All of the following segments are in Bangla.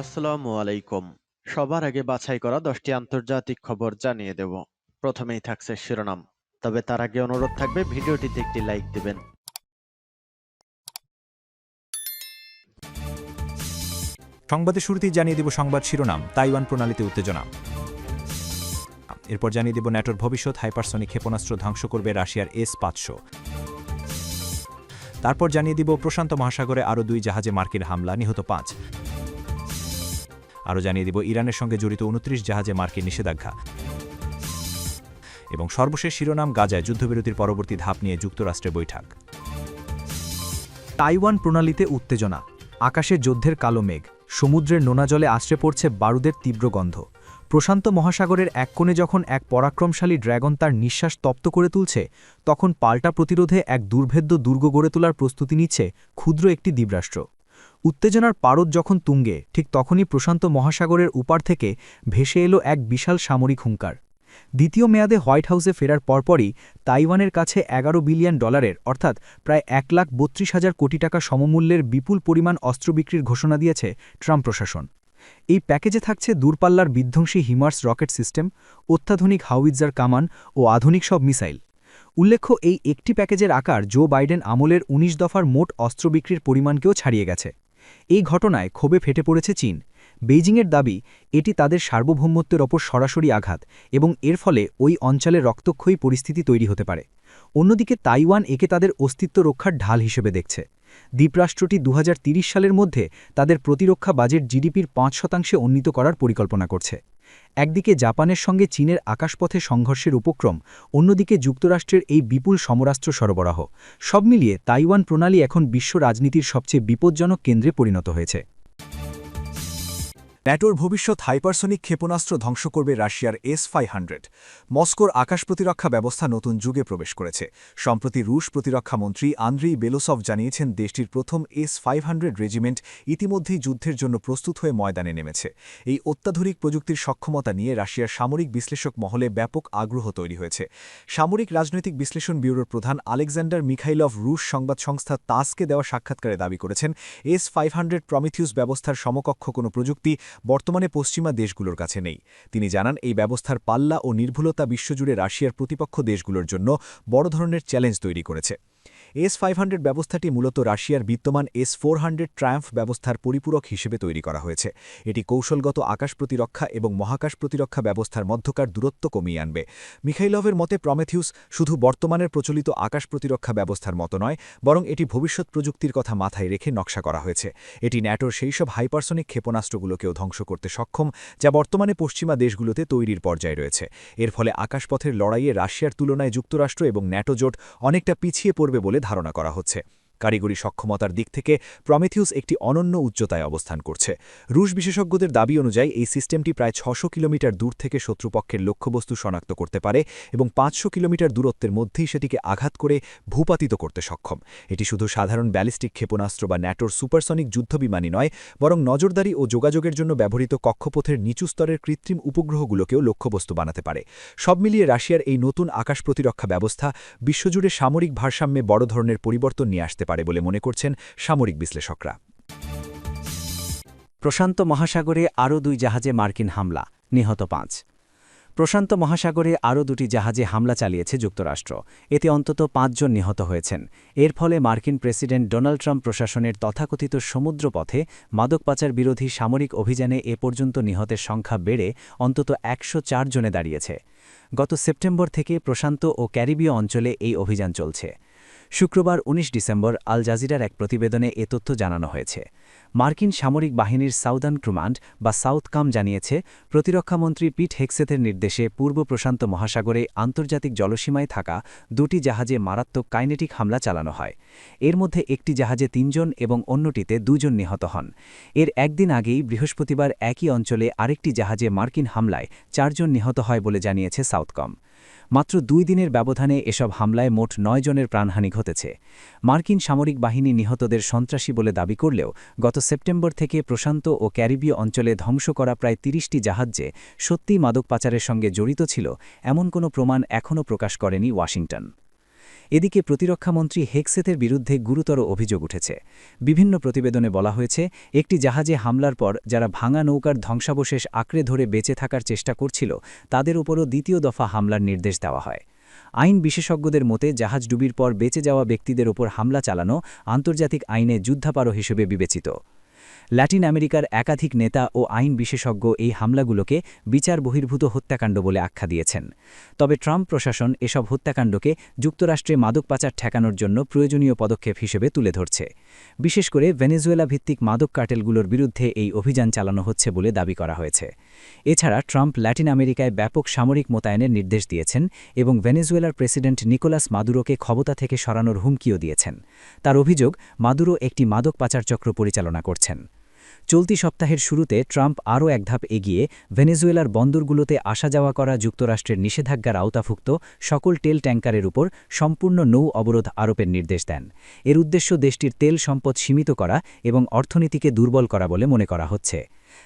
আসসালামু আলাইকুম। সবার আগে বাছাই করা দশটি আন্তর্জাতিক খবর জানিয়ে দেব। প্রথমেই থাকছে শিরোনাম। তবে তার আগে অনুরোধ থাকবে, ভিডিওটিতে একটি লাইক দিবেন। সংবাদের শুরুতেই জানিয়ে দেব সংবাদ শিরোনাম, তাইওয়ান প্রণালীতে উত্তেজনা। এরপর জানিয়ে দেব ন্যাটোর ভবিষ্যৎ, হাইপারসনিক ক্ষেপণাস্ত্র ধ্বংস করবে রাশিয়ার এস পাঁচশো। তারপর জানিয়ে দিব প্রশান্ত মহাসাগরে আরও দুই জাহাজে মার্কিন হামলা, নিহত পাঁচ। আরও জানিয়ে দিব, ইরানের সঙ্গে জড়িত উনত্রিশ জাহাজে মার্কিন নিষেধাজ্ঞা। এবং সর্বশেষ শিরোনাম, গাজায় যুদ্ধবিরতির পরবর্তী ধাপ নিয়ে যুক্তরাষ্ট্রে বৈঠক। তাইওয়ান প্রণালীতে উত্তেজনা। আকাশে যুদ্ধের কালো মেঘ, সমুদ্রের নোনা জলে আশ্রে পড়ছে বারুদের তীব্র গন্ধ। প্রশান্ত মহাসাগরের এক কোণে যখন এক পরাক্রমশালী ড্র্যাগন তার নিঃশ্বাস তপ্ত করে তুলছে, তখন পাল্টা প্রতিরোধে এক দুর্ভেদ্য দুর্গ গড়ে তোলার প্রস্তুতি নিচ্ছে ক্ষুদ্র একটি দ্বীপরাষ্ট্র। উত্তেজনার পারদ যখন তুঙ্গে, ঠিক তখনই প্রশান্ত মহাসাগরের উপার থেকে ভেসে এলো এক বিশাল সামরিক হুঙ্কার। দ্বিতীয় মেয়াদে হোয়াইট হাউসে ফেরার পরপরই তাইওয়ানের কাছে এগারো বিলিয়ন ডলারের, অর্থাৎ প্রায় এক লাখ বত্রিশ হাজার কোটি টাকা সমমূল্যের বিপুল পরিমাণ অস্ত্র বিক্রির ঘোষণা দিয়েছে ট্রাম্প প্রশাসন। এই প্যাকেজে থাকছে দূরপাল্লার বিধ্বংসী হিমার্স রকেট সিস্টেম, অত্যাধুনিক হাউইজার কামান ও আধুনিক সব মিসাইল। উল্লেখ্য, এই একটি প্যাকেজের আকার জো বাইডেন আমলের ১৯ দফার মোট অস্ত্র বিক্রির পরিমাণকেও ছাড়িয়ে গেছে। এই ঘটনায় ক্ষোভে ফেটে পড়েছে চীন। বেইজিংয়ের দাবি, এটি তাদের সার্বভৌমত্বের ওপর সরাসরি আঘাত এবং এর ফলে ওই অঞ্চলে রক্তক্ষয়ী পরিস্থিতি তৈরি হতে পারে। অন্যদিকে তাইওয়ান একে তাদের অস্তিত্ব রক্ষার ঢাল হিসেবে দেখছে। দ্বীপরাষ্ট্রটি দু সালের মধ্যে তাদের প্রতিরক্ষা বাজেট জিডিপির পাঁচ শতাংশে উন্নীত করার পরিকল্পনা করছে। একদিকে জাপানের সঙ্গে চীনের আকাশপথে সংঘর্ষের উপক্রম, অন্যদিকে যুক্তরাষ্ট্রের এই বিপুল সমরাস্ত্র সরবরাহ। সব মিলিয়ে তাইওয়ান প্রণালী এখন বিশ্ব রাজনীতির সবচেয়ে বিপজ্জনক কেন্দ্রে পরিণত হয়েছে। ন্যাটোর ভবিষ্যৎ হাইপারসনিক ক্ষেপণাস্ত্র ধ্বংস করবে রাশিয়ার এস ফাইভ হান্ড্রেড। মস্কোর আকাশ প্রতিরক্ষা ব্যবস্থা নতুন যুগে প্রবেশ করেছে। সম্প্রতি রুশ প্রতিরক্ষা মন্ত্রী আন্দ্রি বেলোসভ জানিয়েছেন দেশটির প্রথম এস ফাইভ হান্ড্রেড রেজিমেন্ট ইতিমধ্যেই যুদ্ধের জন্য প্রস্তুত হয়ে ময়দানে নেমেছে। এই অত্যাধুনিক প্রযুক্তির সক্ষমতা নিয়ে রাশিয়ার সামরিক বিশ্লেষক মহলে ব্যাপক আগ্রহ তৈরি হয়েছে। সামরিক রাজনৈতিক বিশ্লেষণ ব্যুরোর প্রধান আলেকজান্ডার মিখাইলভ রুশ সংবাদ সংস্থা তাসকে দেওয়া সাক্ষাৎকারে দাবি করেছেন, এস ফাইভ হান্ড্রেড প্রমিথিউস ব্যবস্থার সমকক্ষ কোনো প্রযুক্তি বর্তমানে পশ্চিমা দেশগুলোর কাছে নেই। তিনি জানান, এই ব্যবস্থার পাল্লা ও নির্ভুলতা বিশ্বজুড়ে রাশিয়ার প্রতিপক্ষ দেশগুলোর জন্য বড় ধরনের চ্যালেঞ্জ তৈরি করেছে। এস ফাইভ ব্যবস্থাটি মূলত রাশিয়ার বিদ্যমান এস ফোর ট্রায়াম্ফ ব্যবস্থার পরিপূরক হিসেবে তৈরি করা হয়েছে। এটি কৌশলগত আকাশ প্রতিরক্ষা এবং মহাকাশ প্রতিরক্ষা ব্যবস্থার মধ্যকার দূরত্ব কমিয়ে আনবে। মিখাইলভের মতে, প্রমেথিউস শুধু বর্তমানের প্রচলিত আকাশ প্রতিরক্ষা ব্যবস্থার মতো নয়, বরং এটি ভবিষ্যৎ প্রযুক্তির কথা মাথায় রেখে নকশা করা হয়েছে। এটি ন্যাটোর সেই সব হাইপারসনিক ক্ষেপণাস্ত্রগুলোকেও ধ্বংস করতে সক্ষম, যা বর্তমানে পশ্চিমা দেশগুলোতে তৈরির পর্যায়ে রয়েছে। এর ফলে আকাশপথের লড়াইয়ে রাশিয়ার তুলনায় যুক্তরাষ্ট্র এবং ন্যাটো জোট অনেকটা পিছিয়ে পড়বে বলে ধারণা করা হচ্ছে। কারিগরি সক্ষমতার দিক থেকে প্রমেথিউস একটি অনন্য উচ্চতায় অবস্থান করছে। রুশ বিশেষজ্ঞদের দাবি অনুযায়ী এই সিস্টেমটি প্রায় ছশো কিলোমিটার দূর থেকে শত্রুপক্ষের লক্ষ্যবস্তু শনাক্ত করতে পারে এবং পাঁচশো কিলোমিটার দূরত্বের মধ্যেই সেটিকে আঘাত করে ভূপাতিত করতে সক্ষম। এটি শুধু সাধারণ ব্যালিস্টিক ক্ষেপণাস্ত্র বা ন্যাটোর সুপারসনিক যুদ্ধবিমানই নয়, বরং নজরদারি ও যোগাযোগের জন্য ব্যবহৃত কক্ষপথের নিচু স্তরের কৃত্রিম উপগ্রহগুলোকেও লক্ষ্যবস্তু বানাতে পারে। সব মিলিয়ে রাশিয়ার এই নতুন আকাশ প্রতিরক্ষা ব্যবস্থা বিশ্বজুড়ে সামরিক ভারসাম্যে বড় ধরনের পরিবর্তন নিয়ে আসতে পারে বলে মনে করছেন সামরিক বিশ্লেষকরা। প্রশান্ত মহাসাগরে আরও দুই জাহাজে মার্কিন হামলা, নিহত পাঁচ। প্রশান্ত মহাসাগরে আরও দুটি জাহাজে হামলা চালিয়েছে যুক্তরাষ্ট্র। এতে অন্তত পাঁচজন নিহত হয়েছেন। এর ফলে মার্কিন প্রেসিডেন্ট ডোনাল্ড ট্রাম্প প্রশাসনের তথাকথিত সমুদ্রপথে মাদক পাচার বিরোধী সামরিক অভিযানে এ পর্যন্ত নিহতের সংখ্যা বেড়ে অন্তত একশো চার জনে দাঁড়িয়েছে। গত সেপ্টেম্বর থেকে প্রশান্ত ও ক্যারিবীয় অঞ্চলে এই অভিযান চলছে। শুক্রবার ১৯ ডিসেম্বর আল জাজিরার এক প্রতিবেদনে এ তথ্য জানানো হয়েছে। মার্কিন সামরিক বাহিনীর সাউদার্ন ক্রুমান্ড বা সাউথকাম জানিয়েছে, প্রতিরক্ষামন্ত্রী পিট হেক্সেথের নির্দেশে পূর্ব প্রশান্ত মহাসাগরে আন্তর্জাতিক জলসীমায় থাকা দুটি জাহাজে মারাত্মক কাইনেটিক হামলা চালানো হয়। এর মধ্যে একটি জাহাজে তিনজন এবং অন্যটিতে দুজন নিহত হন। এর একদিন আগেই বৃহস্পতিবার একই অঞ্চলে আরেকটি জাহাজে মার্কিন হামলায় চারজন নিহত হয় বলে জানিয়েছে সাউথকম মাত্র দুই দিনের ব্যবধানে এসব হামলায় মোট নয় জনের প্রাণহানি ঘটেছে। মার্কিন সামরিক বাহিনী নিহতদের সন্ত্রাসী বলে দাবি করলেও গত সেপ্টেম্বর থেকে প্রশান্ত ও ক্যারিবীয় অঞ্চলে ধ্বংস করা প্রায় তিরিশটি জাহাজ যে সত্যিই মাদক পাচারের সঙ্গে জড়িত ছিল, এমন কোনো প্রমাণ এখনও প্রকাশ করেনি ওয়াশিংটন। এদিকে প্রতিরক্ষামন্ত্রী হেক্সেতের বিরুদ্ধে গুরুতর অভিযোগ উঠেছে। বিভিন্ন প্রতিবেদনে বলা হয়েছে, একটি জাহাজে হামলার পর যারা ভাঙা নৌকার ধ্বংসাবশেষ আঁকড়ে ধরে বেঁচে থাকার চেষ্টা করছিল, তাদের উপরও দ্বিতীয় দফা হামলার নির্দেশ দেওয়া হয়। আইন বিশেষজ্ঞদের মতে, জাহাজ ডুবির পর বেঁচে যাওয়া ব্যক্তিদের ওপর হামলা চালানো আন্তর্জাতিক আইনে যুদ্ধাপারো হিসেবে বিবেচিত। ল্যাটিন আমেরিকার একাধিক নেতা ও আইন বিশেষজ্ঞ এই হামলাগুলোকে বিচার বহির্ভূত হত্যাকাণ্ড বলে আখ্যা দিয়েছেন। তবে ট্রাম্প প্রশাসন এসব হত্যাকাণ্ডকে যুক্তরাষ্ট্রে মাদক পাচার ঠেকানোর জন্য প্রয়োজনীয় পদক্ষেপ হিসেবে তুলে ধরছে। বিশেষ করে ভেনেজুয়েলা ভিত্তিক মাদক কার্টেলগুলোর বিরুদ্ধে এই অভিযান চালানো হচ্ছে বলে দাবি করা হয়েছে। এছাড়া ট্রাম্প ল্যাটিন আমেরিকায় ব্যাপক সামরিক মোতায়েনের নির্দেশ দিয়েছেন এবং ভেনেজুয়েলার প্রেসিডেন্ট নিকোলাস মাদুরোকে ক্ষমতা থেকে সরানোর হুমকিও দিয়েছেন। তার অভিযোগ, মাদুরো একটি মাদক পাচার চক্র পরিচালনা করছেন। চলতি সপ্তাহের শুরুতে ট্রাম্প আরও এক ধাপ এগিয়ে ভেনেজুয়েলার বন্দরগুলোতে আসা যাওয়া করা যুক্তরাষ্ট্রের নিষেধাজ্ঞার আওতাভুক্ত সকল তেল ট্যাঙ্কারের উপর সম্পূর্ণ নৌ অবরোধ আরোপের নির্দেশ দেন। এর উদ্দেশ্য দেশটির তেল সম্পদ সীমিত করা এবং অর্থনীতিকে দুর্বল করা বলে মনে করা হচ্ছে।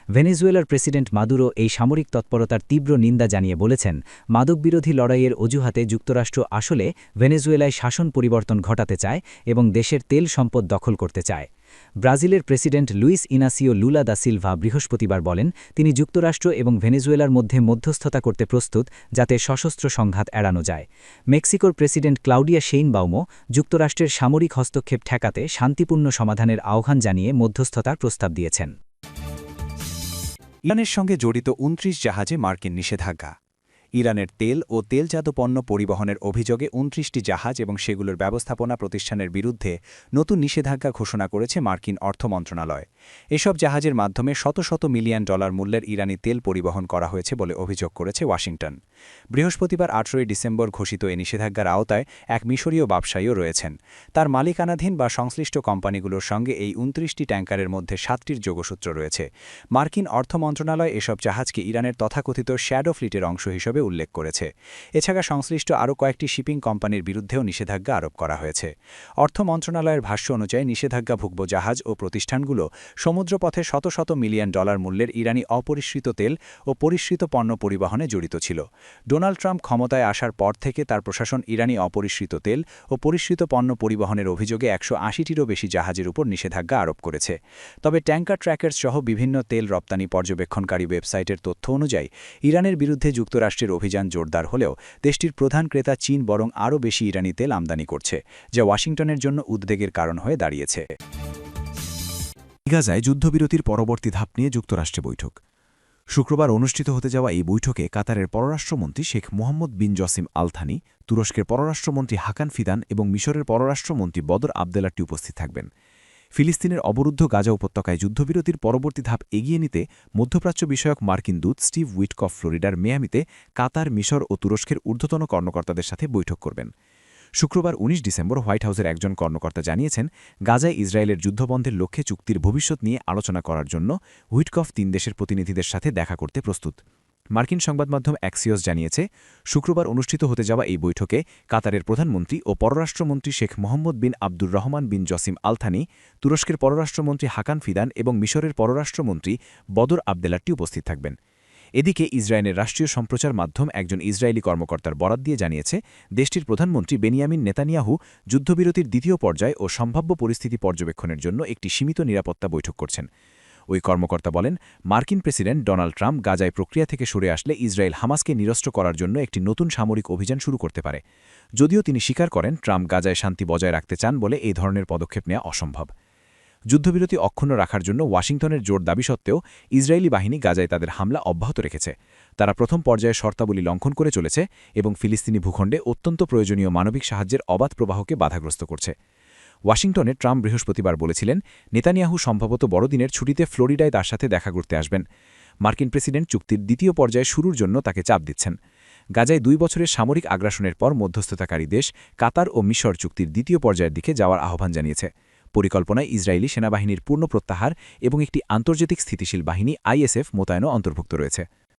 ভেনেজুয়েলার প্রেসিডেন্ট মাদুরো এই সামরিক তৎপরতার তীব্র নিন্দা জানিয়ে বলেছেন, মাদকবিরোধী লড়াইয়ের অজুহাতে যুক্তরাষ্ট্র আসলে ভেনেজুয়েলায় শাসন পরিবর্তন ঘটাতে চায় এবং দেশের তেল সম্পদ দখল করতে চায়। ব্রাজিলের president Luiz Inacio Lula da Silva বৃহস্পতিবার বলেন, তিনি যুক্তরাষ্ট্র এবং ভেনেজুয়েলার মধ্যে মধ্যস্থতা করতে প্রস্তুত যাতে সশস্ত্র সংঘাত এড়ানো যায়। মেক্সিকোর প্রেসিডেন্ট ক্লাউডিয়া শেইনবাউমো যুক্তরাষ্ট্রের সামরিক হস্তক্ষেপ ঠেকাতে শান্তিপূর্ণ সমাধানের আহ্বান জানিয়ে মধ্যস্থতার প্রস্তাব দিয়েছেন। ইরানের সঙ্গে জড়িত উনত্রিশ জাহাজে মার্কিন নিষেধাজ্ঞা। ইরানের তেল ও তেলজাত পণ্য পরিবহনের অভিযোগে উনত্রিশটি জাহাজ এবং সেগুলোর ব্যবস্থাপনা প্রতিষ্ঠানের বিরুদ্ধে নতুন নিষেধাজ্ঞা ঘোষণা করেছে মার্কিন অর্থ মন্ত্রণালয়। এসব জাহাজের মাধ্যমে শত শত মিলিয়ন ডলার মূল্যের ইরানি তেল পরিবহন করা হয়েছে বলে অভিযোগ করেছে ওয়াশিংটন। বৃহস্পতিবার আঠেরোই ডিসেম্বর ঘোষিত এই নিষেধাজ্ঞার আওতায় এক মিশরীয় ব্যবসায়ীও রয়েছেন। তার মালিকানাধীন বা সংশ্লিষ্ট কোম্পানিগুলোর সঙ্গে এই উনত্রিশটি ট্যাঙ্কারের মধ্যে সাতটির যোগসূত্র রয়েছে। মার্কিন অর্থ মন্ত্রণালয় এসব জাহাজকে ইরানের তথাকথিত শ্যাডো ফ্লিটের অংশ হিসেবে উল্লেখ করেছে। এছাড়া সংশ্লিষ্ট আরও কয়েকটি শিপিং কোম্পানির বিরুদ্ধেও নিষেধাজ্ঞা আরোপ করা হয়েছে। অর্থ মন্ত্রণালয়ের ভাষ্য অনুযায়ী নিষেধাজ্ঞা নিষেধাজ্ঞাভুক্ত জাহাজ ও প্রতিষ্ঠানগুলো সমুদ্রপথে শত শত মিলিয়ন ডলার মূল্যের ইরানি অপরিশ্রিত তেল ও পরিশ্রিত পণ্য পরিবহনে জড়িত ছিল। ডোনাল্ড ট্রাম্প ক্ষমতায় আসার পর থেকে তার প্রশাসন ইরানি অপরিশ্রিত তেল ও পরিশ্রিত পণ্য পরিবহনের অভিযোগে একশো আশিটিরও বেশি জাহাজের উপর নিষেধাজ্ঞা আরোপ করেছে। তবে ট্যাঙ্কার ট্র্যাকার্স সহ বিভিন্ন তেল রপ্তানি পর্যবেক্ষণকারী ওয়েবসাইটের তথ্য অনুযায়ী ইরানের বিরুদ্ধে যুক্তরাষ্ট্রের অভিযান জোরদার হলেও দেশটির প্রধান ক্রেতা চীন বরং আরও বেশি ইরানি তেল আমদানি করছে, যা ওয়াশিংটনের জন্য উদ্বেগের কারণ হয়ে দাঁড়িয়েছে। গাজায় যুদ্ধবিরতির পরবর্তী ধাপ নিয়ে যুক্তরাষ্ট্রে বৈঠক। শুক্রবার অনুষ্ঠিত হতে যাওয়া এই বৈঠকে কাতারের পররাষ্ট্রমন্ত্রী Sheikh Mohammad bin Jassim Al Thani, তুরস্কের পররাষ্ট্রমন্ত্রী হাকান ফিদান এবং মিশরের পররাষ্ট্রমন্ত্রী বদর আবদেলাটি উপস্থিত থাকবেন। ফিলিস্তিনের অবরুদ্ধ গাজা উপত্যকায় যুদ্ধবিরতির পরবর্তী ধাপ এগিয়ে নিতে মধ্যপ্রাচ্য বিষয়ক মার্কিন দূত স্টিভ উইটকফ ফ্লোরিডার মেয়ামিতে কাতার, মিশর ও তুরস্কের ঊর্ধ্বতন কর্মকর্তাদের সাথে বৈঠক করবেন। শুক্রবার ১৯ ডিসেম্বর হোয়াইট হাউসের একজন কর্মকর্তা জানিয়েছেন, গাজায় ইসরায়েলের যুদ্ধবন্ধের লক্ষ্যে চুক্তির ভবিষ্যৎ নিয়ে আলোচনা করার জন্য হুইটকফ তিন দেশের প্রতিনিধিদের সাথে দেখা করতে প্রস্তুত। মার্কিন সংবাদমাধ্যম অ্যাক্সিওস জানিয়েছে, শুক্রবার অনুষ্ঠিত হতে যাওয়া এই বৈঠকে কাতারের প্রধানমন্ত্রী ও পররাষ্ট্রমন্ত্রী Sheikh Mohammad bin Abdur Rahman bin Jassim Al Thani, তুরস্কের পররাষ্ট্রমন্ত্রী হাকান ফিদান এবং মিশরের পররাষ্ট্রমন্ত্রী বদর আবদেলাটি উপস্থিত থাকবেন। এদিকে ইসরায়েলের রাষ্ট্রীয় সম্প্রচার মাধ্যম একজন ইসরায়েলি কর্মকর্তার বরাত দিয়ে জানিয়েছে, দেশটির প্রধানমন্ত্রী বেনিয়ামিন নেতানিয়াহু যুদ্ধবিরতির দ্বিতীয় পর্যায় ও সম্ভাব্য পরিস্থিতি পর্যবেক্ষণের জন্য একটি সীমিত নিরাপত্তা বৈঠক করছেন। ওই কর্মকর্তা বলেন, মার্কিন প্রেসিডেন্ট ডোনাল্ড ট্রাম্প গাজায় প্রক্রিয়া থেকে সরে আসলে ইসরায়েল হামাসকে নিরস্ত্র করার জন্য একটি নতুন সামরিক অভিযান শুরু করতে পারে। যদিও তিনি স্বীকার করেন, ট্রাম্প গাজায় শান্তি বজায় রাখতে চান বলে এই ধরনের পদক্ষেপ নেওয়া অসম্ভব। যুদ্ধবিরতি অক্ষুণ্ণ রাখার জন্য ওয়াশিংটনের জোর দাবি সত্ত্বেও ইসরায়েলি বাহিনী গাজায় তাদের হামলা অব্যাহত রেখেছে। তারা প্রথম পর্যায়ে শর্তাবলী লঙ্ঘন করে চলেছে এবং ফিলিস্তিনি ভূখণ্ডে অত্যন্ত প্রয়োজনীয় মানবিক সাহায্যের অবাধ প্রবাহকে বাধাগ্রস্ত করছে। ওয়াশিংটনে ট্রাম্প বৃহস্পতিবার বলেছিলেন, নেতানিয়াহু সম্ভবত বড়দিনের ছুটিতে ফ্লোরিডায় তার সাথে দেখা করতে আসবেন। মার্কিন প্রেসিডেন্ট চুক্তির দ্বিতীয় পর্যায়ে শুরুর জন্য তাকে চাপ দিচ্ছেন। গাজায় দুই বছরের সামরিক আগ্রাসনের পর মধ্যস্থতাকারী দেশ কাতার ও মিশর চুক্তির দ্বিতীয় পর্যায়ের দিকে যাওয়ার আহ্বান জানিয়েছে। পরিকল্পনায় ইসরায়েলি সেনাবাহিনীর পূর্ণ প্রত্যাহার এবং একটি আন্তর্জাতিক স্থিতিশীল বাহিনী আইএসএফ মোতায়েনও অন্তর্ভুক্ত রয়েছে।